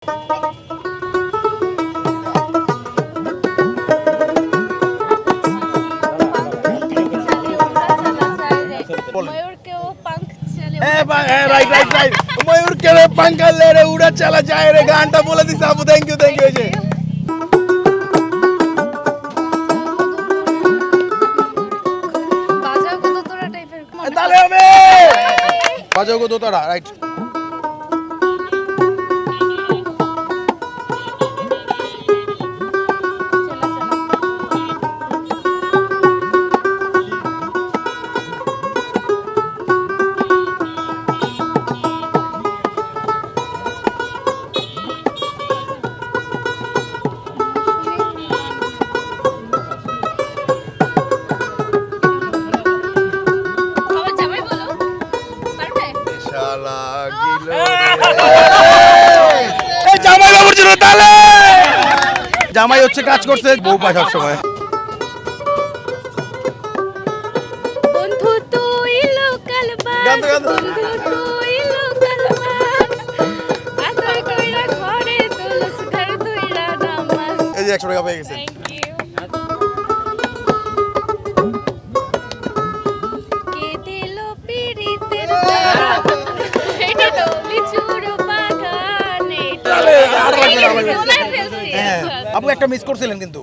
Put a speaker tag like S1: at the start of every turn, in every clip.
S1: ময়ূর কে রে পাঙ্কা লে রে উড়া চালা যায় রে গানটা বলে দিছে আপু থ্যাংক ইউ থ্যাংক ইউ
S2: বাজাও
S1: গো দোতারা রাইট
S2: জামাই
S1: বাবুর জন্য তালে! জামাই হচ্ছে কাজ করছে বউ পায় সব সময়
S2: বন্ধু তুই লোকাল বাস
S1: গান তো, গান তো।
S2: বন্ধু তুই লোকাল বাস। আদর কইরা ঘরে তুলস ঘর ধইরা নামাজ
S1: এই যে একশো টাকা পেয়ে গেছে। হ্যাঁ।
S2: আচ্ছা।
S1: আপু একটা মিস করছিলেন কিন্তু।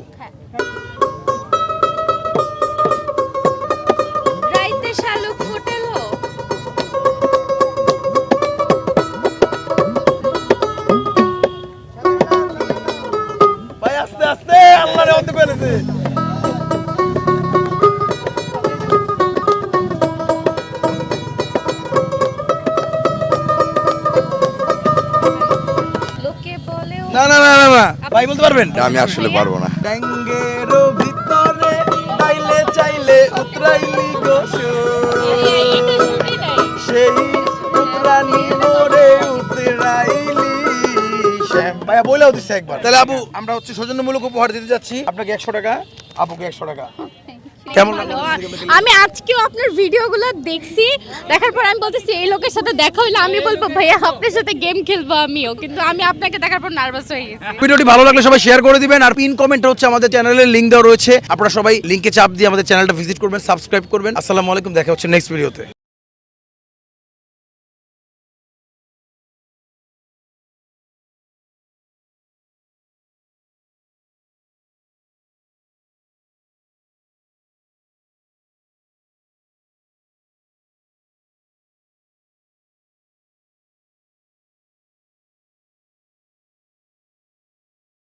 S2: ফুটেলো
S1: ভাই আস্তে আস্তে আল্লাহরে হতে অন্ত পেরেছে না না না না না। ভাই বলতে পারবেন?
S3: আমি আসলে পারব না।
S1: ট্যাঙ্গের ভিতরে চাইলে চাইলে উতরাইলি গো সেই উতরানি মোরে উতরাইলি ভাইয়া বলেও দিচ্ছে একবার। তাহলে আপু আমরা হচ্ছে সৌজন্যমূলক উপহার দিতে যাচ্ছি। আপনাকে একশো টাকা আপুকে একশো টাকা। কেমন
S2: আমি আজকেও আপনার ভিডিওগুলো দেখছি। দেখার পর আমি বলতেছি এই লোকের সাথে দেখা হইলে আমি বলব ভাইয়া আপনার সাথে গেম খেলব আমিও। কিন্তু আমি আপনাকে দেখার পর নার্ভাস হয়ে গেছি।
S1: ভিডিওটি ভালো লাগলে সবাই শেয়ার করে দিবেন। আর পিন কমেন্ট হচ্ছে আমাদের চ্যানেলের লিংক দেওয়া রয়েছে। আপনারা সবাই লিংকে চাপ দিয়ে আমাদের চ্যানেলটা ভিজিট করবেন সাবস্ক্রাইব করবেন। আসসালামু আলাইকুম দেখা হচ্ছে নেক্সট ভিডিওতে